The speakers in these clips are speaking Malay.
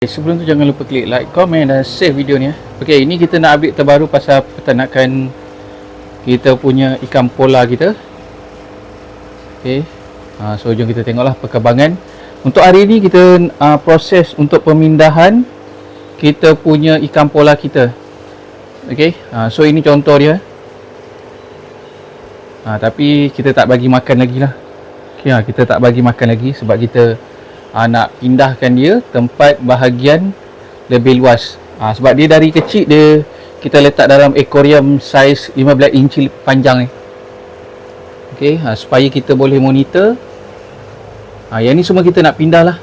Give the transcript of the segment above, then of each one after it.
Okay, sebelum tu jangan lupa klik like, komen dan save video ni eh. Okay, ini kita nak update terbaru pasal peternakan kita punya ikan pola kita. Okay. Ha, so jom kita tengoklah perkembangan. Untuk hari ni kita uh, proses untuk pemindahan kita punya ikan pola kita. Okay. Ha, so ini contoh dia. Ha, tapi kita tak bagi makan lagi lah. Okay, ha, kita tak bagi makan lagi sebab kita uh, nak pindahkan dia tempat bahagian lebih luas. Ha, sebab dia dari kecil dia kita letak dalam aquarium saiz 15 inci panjang ni. Okey, ha, supaya kita boleh monitor. Ha, yang ni semua kita nak pindah lah.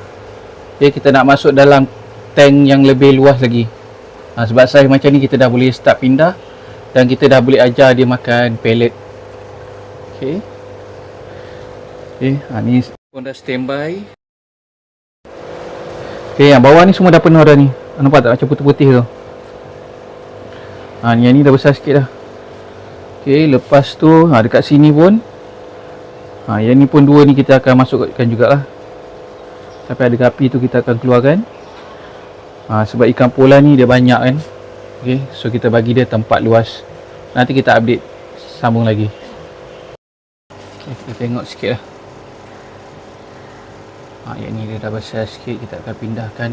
Okay, kita nak masuk dalam tank yang lebih luas lagi. Ha, sebab saiz macam ni kita dah boleh start pindah dan kita dah boleh ajar dia makan pellet. Okey. Okey, ha, ni pun dah standby. Okey, yang bawah ni semua dah penuh dah ni. Nampak tak macam putih-putih tu? Ha, yang ni dah besar sikit dah. Okey, lepas tu ha, dekat sini pun ha, yang ni pun dua ni kita akan masukkan jugalah. Sampai ada gapi tu kita akan keluarkan. Ha, sebab ikan pola ni dia banyak kan. Okey, so kita bagi dia tempat luas. Nanti kita update sambung lagi. Okay, kita tengok sikit lah ha, yang ni dia dah besar sikit kita akan pindahkan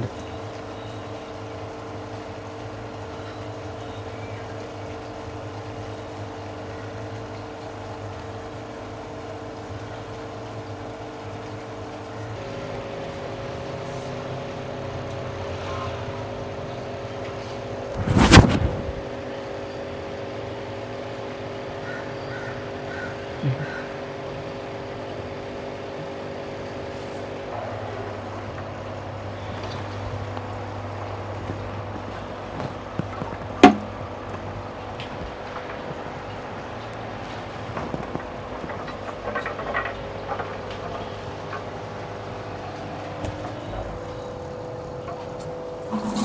Yeah. you